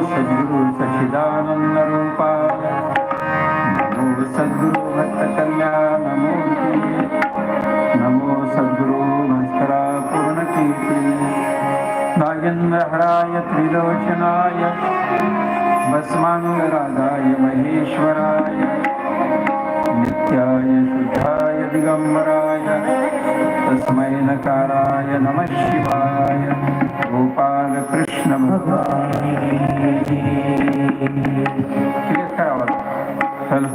सद्गुरुसचिदानन्दरूपाय नमो सद्गुरुभक्तकल्याण नमो नमो सद्गुरुभापूर्णकीर्ति नागेन्द्रहराय त्रिलोचनाय। भस्मानुराधाय महेश्वराय। नित्याय शुद्धाय दिगम्बराय। तस्मै नकाराय नमः शिवाय। छा हलो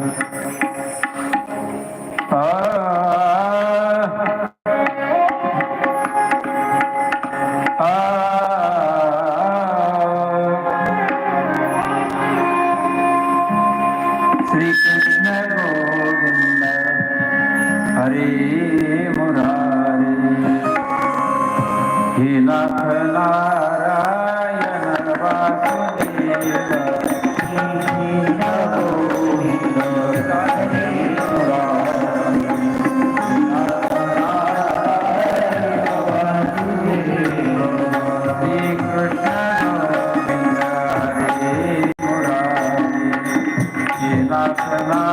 可以吗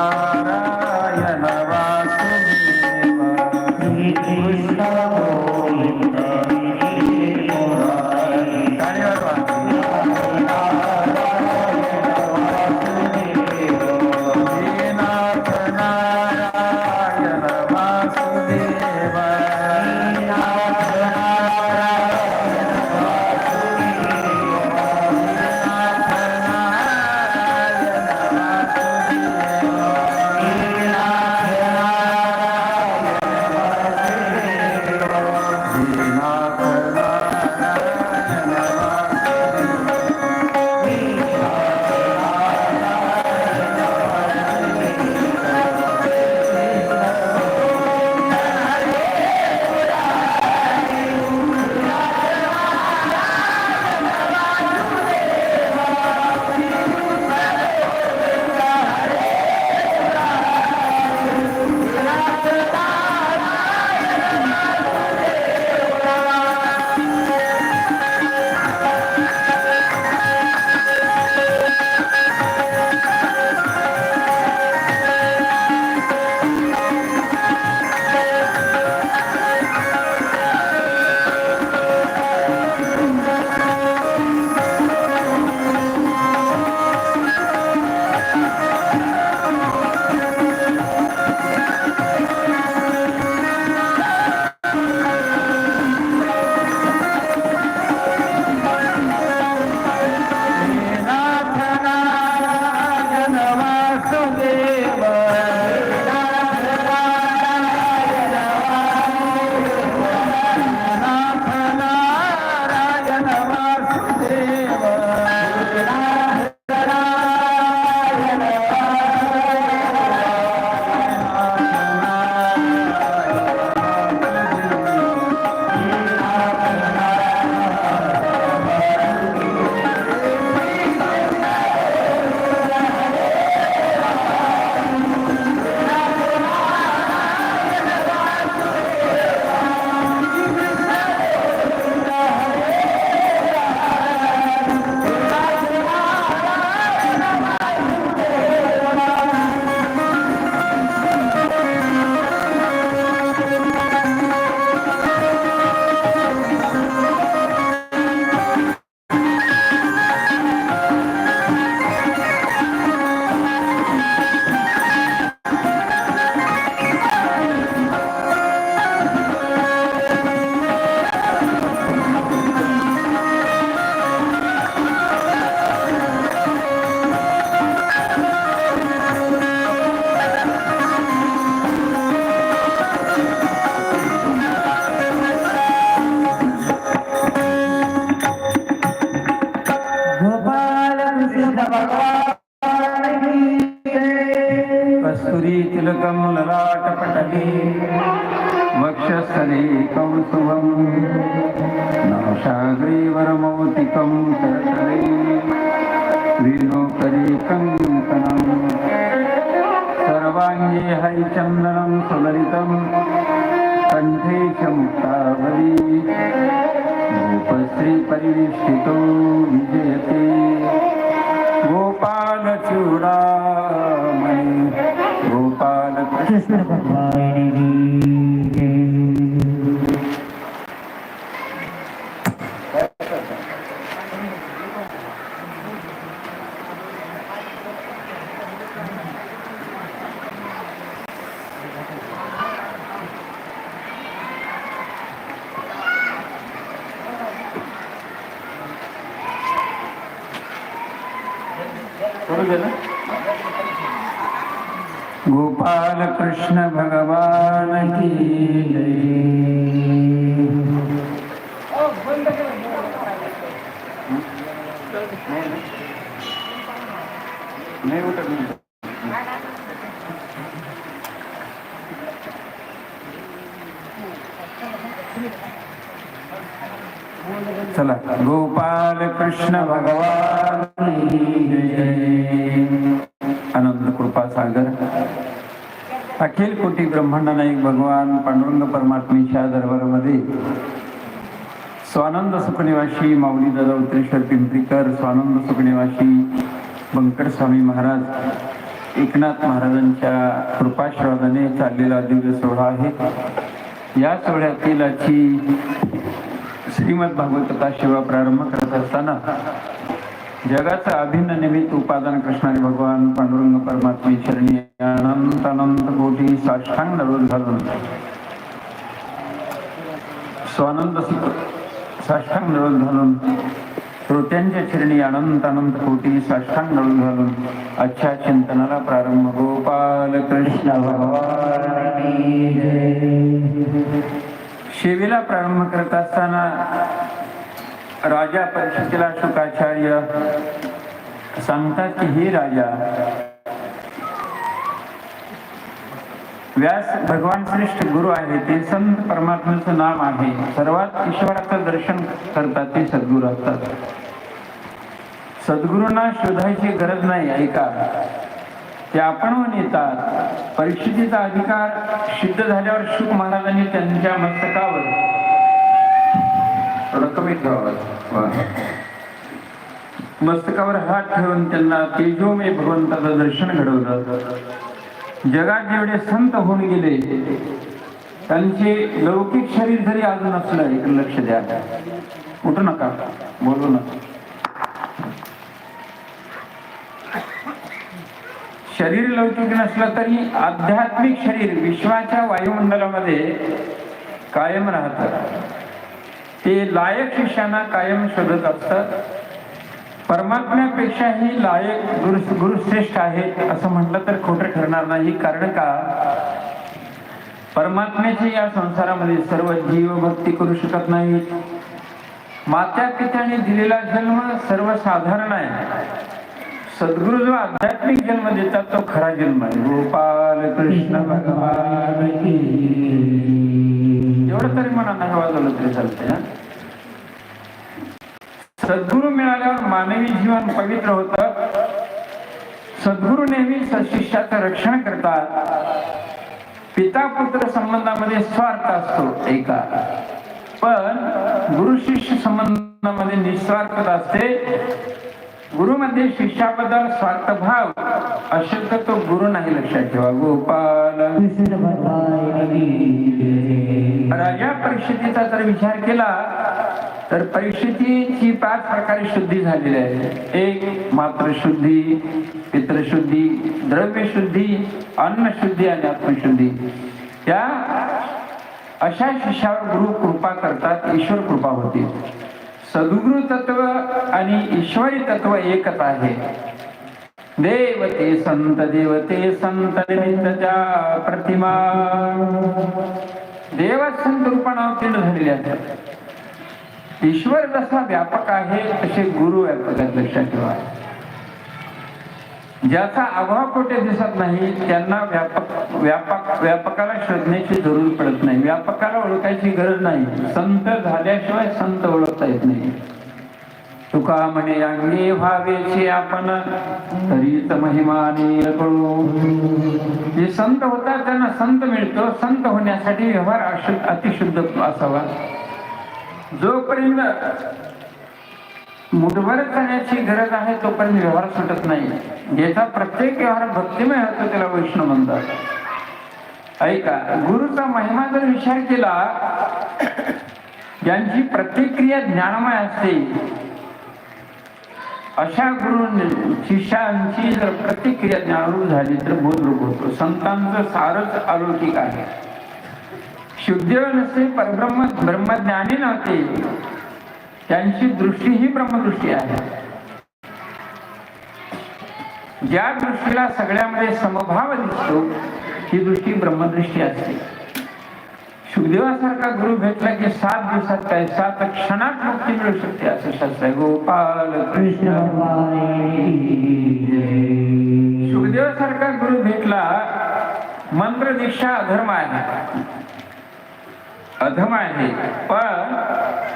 करतले वीणोकरी कङ्कणम् सर्वाङ्गे हरिचन्दनं सुललितं कण्ठे च मुक्तावली गोपश्रीपरिवेष्टितो विजयते गोपालचूडामणि। गोपालकृष्ण गोपाल कृष्ण भगवान की जय। चला गोपाल कृष्ण भगवान अनंत आनंद कृपा सागर। अखिल कोटी ब्रह्मांड नाईक भगवान पांडुरंग परमात्मेच्या दरबारामध्ये स्वानंद सुखनिवासी माऊली दादा उत्तरेश्वर पिंपरीकर स्वानंद सुखनिवासी बंकट स्वामी महाराज एकनाथ महाराजांच्या कृपाश्रवादाने चाललेला दिव्य सोहळा आहे. या सोहळ्यातील आजची श्रीमद भागवत कथा सेवा प्रारंभ करत असताना जगाचा अभिन्न निमित्त उपादान कृष्णाने भगवान पांडुरंग परमात्मे चरणी अनंत अनंत कोटी साष्टांग नरोध घालून स्वानंद साष्टांग नरोध घालून श्रोत्यांच्या चरणी अनंत अनंत कोटी साष्टांग नरोध घालून अच्छा चिंतनाला प्रारंभ. गोपाल कृष्ण भगवान शिवीला प्रारंभ करत असताना राजा परीक्षेला शुकाचार्य सांगतात की हे राजा व्यास भगवान श्रेष्ठ गुरु आहे ते संत परमात्म्याचं नाम आहे. सर्वात ईश्वराचं दर्शन करतात ते सद्गुरू असतात. सद्गुरूंना शोधायची गरज नाही ऐका. ते आपणहून येतात परिस्थितीचा अधिकार सिद्ध झाल्यावर शुक महाराजांनी त्यांच्या मस्तकावर थोडं कमी ठेवावं मस्तकावर हात ठेवून त्यांना तेजोमय भगवंताचं दर्शन घडवलं. जगात जेवढे संत होऊन गेले त्यांचे लौकिक शरीर जरी अजून असलं इकडे लक्ष द्या. उठू नका बोलू नका. शरीर लौकिक नसलं तरी आध्यात्मिक शरीर विश्वाच्या वायुमंडलामध्ये कायम राहतं. ते लायक शिष्यांना कायम शोधत असतात. परमात्म्यापेक्षाही लायक गुरु गुरुश्रेष्ठ आहेत असं म्हटलं तर खोटं ठरणार नाही. कारण का? परमात्म्याचे या संसारामध्ये सर्व जीव भक्ती करू शकत नाहीत. मात्या पित्याने दिलेला जन्म सर्वसाधारण आहे. सद्गुरु जो आध्यात्मिक जन्म देतात तो खरा जन्म आहे. गोपाल कृष्ण भगवान एवढं तरी मनाला हवा झालं तरी चालतंय ना सद्गुरु मिळाल्यावर मानवी जीवन पवित्र होत. सद्गुरु नेहमी सशिष्याचं रक्षण करतात. पिता पुत्र संबंधामध्ये स्वार्थ असतो एका. पण गुरु शिष्य संबंधामध्ये निस्वार्थता असते. गुरुमध्ये शिष्याबद्दल स्वार्थभाव. असेल तर तो गुरु नाही लक्षात ठेवा. गोपाल. राजा परिषदेचा जर विचार केला तर परिषदेची पाच प्रकारे शुद्धी झालेली आहे. एक मातृशुद्धी पितृशुद्धी द्रव्यशुद्धी अन्नशुद्धी आणि आत्मशुद्धी. त्या अशा शिष्यावर गुरु कृपा करतात ईश्वर कृपा होती. सद्गुरु तत्व आणि ईश्वरी तत्व एकच आहे. देवते संत देवते संत निमित्तच्या प्रतिमा. देव संत रूपाने अवतीर्ण झालेले आहेत. ईश्वर जसा व्यापक आहे तसे गुरु व्यापक आहेत लक्षात ठेवा ज्याचा अभाव कुठे दिसत नाही त्यांना व्यापक व्यापक व्यापकाला शोधण्याची जरूर पडत नाही. व्यापकाला ओळखायची गरज नाही. संत झाल्याशिवाय संत ओळखता येत नाही. तुका म्हणे अंगी व्हावेचे आपण तरीच महिमाने कळू जे संत होतात त्यांना संत मिळतो. संत होण्यासाठी व्यवहार अशु- अतिशुद्ध असावा. जोपर्यंत मुठभर करण्याची गरज आहे तोपर्यंत व्यवहार सुटत नाही. ज्याचा प्रत्येक व्यवहार भक्तिमय होतो त्याला वैष्णव म्हणतात. ऐका गुरुचा महिमा जर विचार केला ज्यांची प्रतिक्रिया ज्ञानमय असते अशा गुरु शिष्यांची जर प्रतिक्रिया ज्ञानरूप झाली तर बोधरूप होतो. संतांचं सारच अलौकिक आहे. शुद्ध नसते परब्रह्म ब्रह्मज्ञानी नव्हते. त्यांची दृष्टी ही ब्रह्मदृष्टी आहे. ज्या दृष्टीला सगळ्यामध्ये समभाव दिसतो ही दृष्टी ब्रह्मदृष्टी असते. सुखदेवासारखा गुरु भेटला की सात दिवसात काय सात क्षणात मुक्ती मिळू शकते असं शास्त्र गोपाल कृष्ण. सुखदेवासारखा गुरु भेटला मंत्र दीक्षा अधर्म आहे. अधम आहे. पण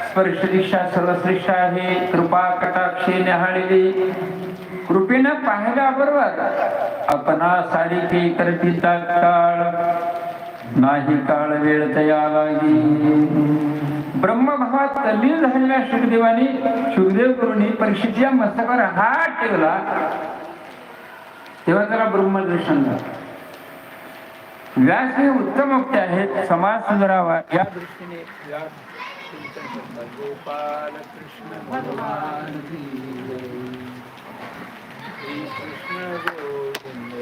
स्पर्श दीक्षा सर्वश्रेष्ठ आहे. कृपा कटाक्षे न्याहाळलेली कृपेनं पाहिल्याबरोबर आपणा सारी की करती काळ. नाही काळ वेळ तया लागी. ब्रह्मभावात तल्लीन झालेल्या सुखदेवानी सुखदेव गुरुनी परीक्षेच्या मस्तकावर हात ठेवला. तेव्हा त्याला ब्रह्मदर्शन झालं. व्यास हे उत्तम वक्ते आहेत समाज सुधारावा या दृष्टीने गोपाल कृष्ण भगवान की जय. कृष्ण गोविंद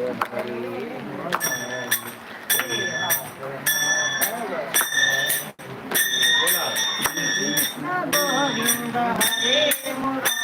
हरे मुरा